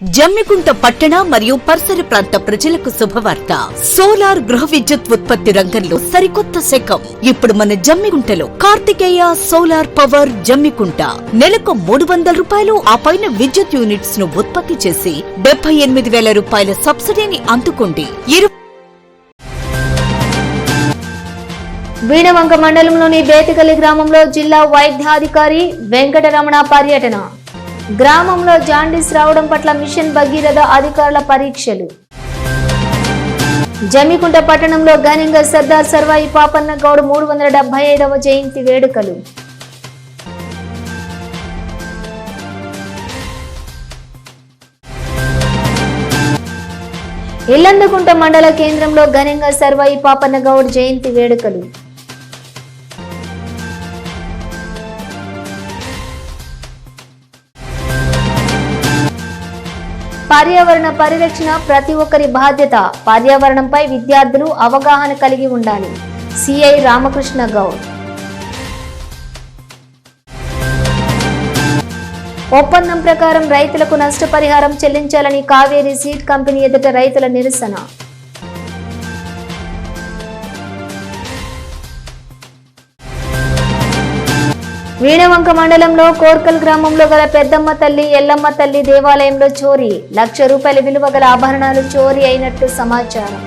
జమ్మికుంట పట్టణ మరియు పరిసర ప్రాంత ప్రజలకు శుభవార్త. సోలార్ గృహ విద్యుత్ ఉత్పత్తి రంగంలో సరికొత్త శకం. ఇప్పుడు మన జమ్మికుంటలో కార్తికేయ సోలార్ పవర్ జమ్మికుంట. నెలకు మూడు వందల రూపాయలు ఆ పైన విద్యుత్ యూనిట్స్ను ఉత్పత్తి చేసి డెబ్బై ఎనిమిది వేల రూపాయల సబ్సిడీని అందుకోండి. వీణవంక మండలంలోని బేతికల్లి గ్రామంలో జిల్లా వైద్యాధికారి వెంకటరమణ పర్యటన. గ్రామంలో జాండీస్ రావడం పట్ల మిషన్ భగీరథ అధికారుల పరీక్షలు. జమికుంట పట్టణంలో ఘనంగా సర్దార్ సర్వాయి పాపన్న గౌడ్ మూడు వందల డెబ్బై ఐదవ జయంతి వేడుకలు. ఇల్లందుకుంట మండల కేంద్రంలో ఘనంగా సర్వాయి పాపన్న గౌడ్ జయంతి వేడుకలు. పర్యావరణ పరిరక్షణ ప్రతి ఒక్కరి బాధ్యత. పర్యావరణంపై విద్యార్థులు అవగాహన కలిగి ఉండాలి. సిఐ రామకృష్ణ గౌడ్. ఒప్పందం ప్రకారం రైతులకు నష్టపరిహారం చెల్లించాలని కావేరీ సీడ్ కంపెనీ ఎదుట రైతుల నిరసన. వీణవంక మండలంలో కోర్కల్ గ్రామంలో గల పెద్దమ్మ తల్లి ఎల్లమ్మ తల్లి దేవాలయంలో చోరీ. లక్ష రూపాయల విలువ గల ఆభరణాలు చోరీ అయినట్లు సమాచారం.